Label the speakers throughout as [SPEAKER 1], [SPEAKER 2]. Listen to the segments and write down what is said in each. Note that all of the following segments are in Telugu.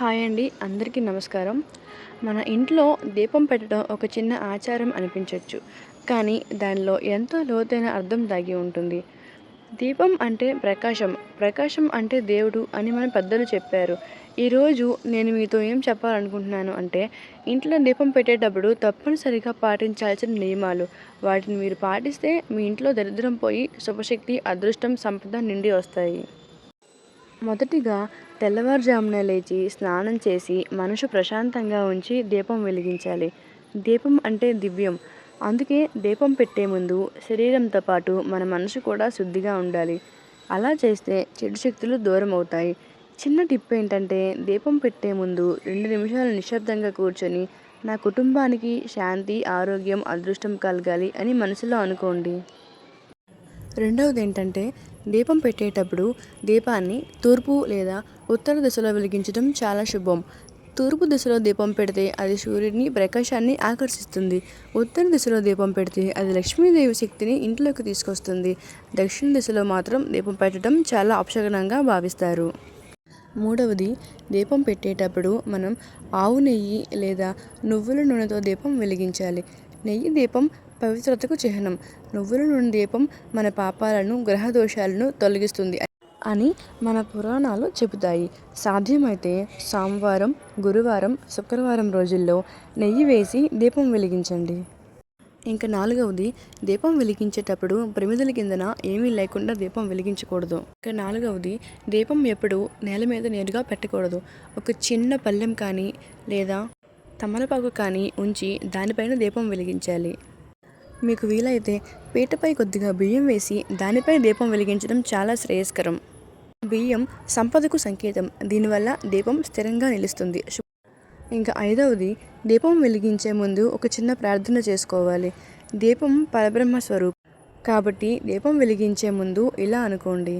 [SPEAKER 1] హాయ్ అండి అందరికీ నమస్కారం. మన ఇంట్లో దీపం పెట్టడం ఒక చిన్న ఆచారం అనిపించవచ్చు కానీ దానిలో ఎంతో లోతైన అర్థం దాగి ఉంటుంది. దీపం అంటే ప్రకాశం ప్రకాశం అంటే దేవుడు అని మన పెద్దలు చెప్పారు. ఈరోజు నేను మీతో ఏం చెప్పాలనుకుంటున్నాను అంటే ఇంట్లో దీపం పెట్టేటప్పుడు తప్పనిసరిగా పాటించాల్సిన నియమాలు. వాటిని మీరు పాటిస్తే మీ ఇంట్లో దరిద్రం పోయి శుభశక్తి అదృష్టం సంపద నిండి వస్తాయి. మొదటిగా తెల్లవారుజామున లేచి స్నానం చేసి మనసు ప్రశాంతంగా ఉంచి దీపం వెలిగించాలి. దీపం అంటే దివ్యం. అందుకే దీపం పెట్టే ముందు శరీరంతో పాటు మన మనసు కూడా శుద్ధిగా ఉండాలి. అలా చేస్తే చెడు శక్తులు దూరం అవుతాయి. చిన్న టిప్ ఏంటంటే దీపం పెట్టే ముందు రెండు నిమిషాలు నిశ్శబ్దంగా కూర్చొని నా కుటుంబానికి శాంతి ఆరోగ్యం అదృష్టం కలగాలి అని మనసులో అనుకోండి. రెండవది ఏంటంటే దీపం పెట్టేటప్పుడు దీపాన్ని తూర్పు లేదా ఉత్తర దిశలో వెలిగించడం చాలా శుభం. తూర్పు దిశలో దీపం పెడితే అది సూర్యుడిని ప్రకాశాన్ని ఆకర్షిస్తుంది. ఉత్తర దిశలో దీపం పెడితే అది లక్ష్మీదేవి శక్తిని ఇంట్లోకి తీసుకొస్తుంది. దక్షిణ దిశలో మాత్రం దీపం పెట్టడం చాలా అపశకనంగా భావిస్తారు. మూడవది దీపం పెట్టేటప్పుడు మనం ఆవు నెయ్యి లేదా నువ్వుల నూనెతో దీపం వెలిగించాలి. నెయ్యి దీపం పవిత్రతకు చిహ్నం. నువ్వుల నుండి దీపం మన పాపాలను గ్రహ దోషాలను తొలగిస్తుంది అని మన పురాణాలు చెబుతాయి. సాధ్యమైతే సోమవారం గురువారం శుక్రవారం రోజుల్లో నెయ్యి వేసి దీపం వెలిగించండి. ఇంకా నాలుగవది దీపం వెలిగించేటప్పుడు ప్రమిదల కిందన ఏమీ లేకుండా దీపం వెలిగించకూడదు. ఇంకా నాలుగవది దీపం ఎప్పుడు నేల మీద నేరుగా పెట్టకూడదు. ఒక చిన్న పళ్ళెం కానీ లేదా తమలపాకు కానీ ఉంచి దానిపైన దీపం వెలిగించాలి. మీకు వీలైతే పీటపై కొద్దిగా బియ్యం వేసి దానిపై దీపం వెలిగించడం చాలా శ్రేయస్కరం. బియ్యం సంపదకు సంకేతం. దీనివల్ల దీపం స్థిరంగా నిలుస్తుంది. ఇంకా ఐదవది దీపం వెలిగించే ముందు ఒక చిన్న ప్రార్థన చేసుకోవాలి. దీపం పరబ్రహ్మ స్వరూపం. కాబట్టి దీపం వెలిగించే ముందు ఇలా అనుకోండి.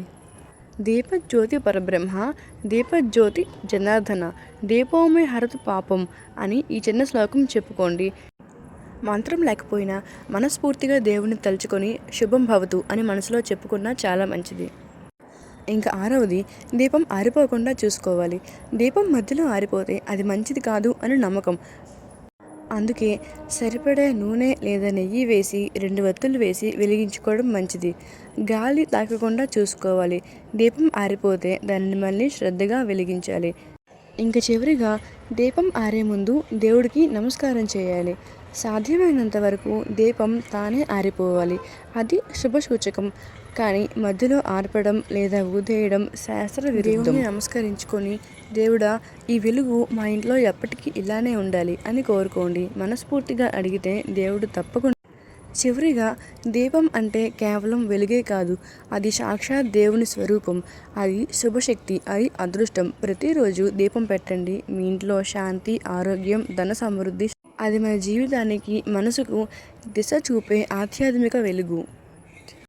[SPEAKER 1] దీపజ్యోతి పరబ్రహ్మ దీపజ్యోతి జనార్దన దీపోమే హరతు పాపం అని ఈ చిన్న శ్లోకం చెప్పుకోండి. మంత్రం లేకపోయినా మనస్ఫూర్తిగా దేవుని తలుచుకొని శుభం భవతు అని మనసులో చెప్పుకున్నా చాలా మంచిది. ఇంకా ఆరవది దీపం ఆరిపోకుండా చూసుకోవాలి. దీపం మధ్యలో ఆరిపోతే అది మంచిది కాదు అని నమ్మకం. అందుకే సరిపడే నూనె లేదా నెయ్యి వేసి రెండు వత్తులు వేసి వెలిగించుకోవడం మంచిది. గాలి తాకకుండా చూసుకోవాలి. దీపం ఆరిపోతే దానిని మళ్ళీ శ్రద్ధగా వెలిగించాలి. ఇంకా చివరిగా దీపం ఆరే ముందు దేవుడికి నమస్కారం చేయాలి. సాధ్యమైనంత వరకు దీపం తానే ఆరిపోవాలి. అది శుభ సూచకం కానీ మధ్యలో ఆర్పడం లేదా ఊదేయడం శాస్త్ర విరుద్ధం నమస్కరించుకొని దేవుడా ఈ వెలుగు మా ఇంట్లో ఎప్పటికీ ఇలానే ఉండాలి అని కోరుకోండి. మనస్ఫూర్తిగా అడిగితే దేవుడు తప్పకుండా. చివరిగా దీపం అంటే కేవలం వెలుగే కాదు. అది సాక్షాత్ దేవుని స్వరూపం. అది శుభశక్తి అది అదృష్టం. ప్రతిరోజు దీపం పెట్టండి. మీ ఇంట్లో శాంతి ఆరోగ్యం ధన సమృద్ధి అది మన జీవితానికి మనసుకు దిశ చూపే ఆధ్యాత్మిక వెలుగు.